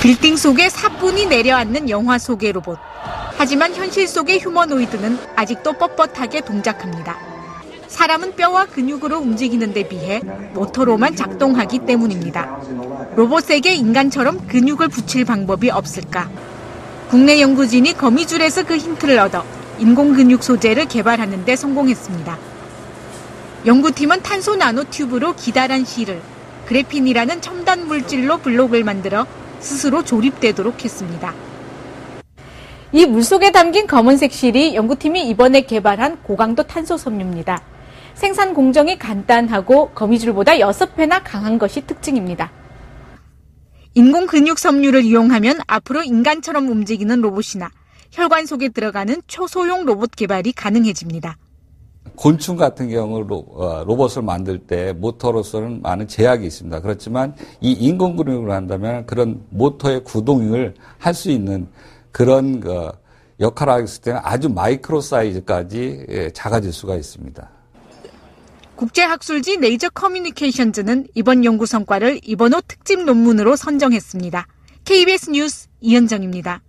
빌딩 속에 사뿐히 내려앉는 영화 속의 로봇. 하지만 현실 속의 휴머노이드는 아직도 뻣뻣하게 동작합니다. 사람은 뼈와 근육으로 움직이는 데 비해 모터로만 작동하기 때문입니다. 로봇에게 인간처럼 근육을 붙일 방법이 없을까? 국내 연구진이 거미줄에서 그 힌트를 얻어 인공 근육 소재를 개발하는 데 성공했습니다. 연구팀은 탄소 나노 튜브로 기다란 실을 그래핀이라는 첨단 물질로 블록을 만들어 스스로 조립되도록 했습니다. 이 물속에 담긴 검은색 실이 연구팀이 이번에 개발한 고강도 탄소 섬유입니다. 생산 공정이 간단하고 거미줄보다 6배나 강한 것이 특징입니다. 인공 근육 섬유를 이용하면 앞으로 인간처럼 움직이는 로봇이나 혈관 속에 들어가는 초소형 로봇 개발이 가능해집니다. 곤충 같은 경우로 어, 로봇을 만들 때 모터로서는 많은 제약이 있습니다. 그렇지만 이 인공 근육을 한다면 그런 모터의 구동을 할 수 있는 그런 그 역할을 했을 때는 아주 마이크로 사이즈까지 예, 작아질 수가 있습니다. 국제학술지 네이저 커뮤니케이션즈는 이번 연구 성과를 이번 호 특집 논문으로 선정했습니다. KBS 뉴스 이현정입니다.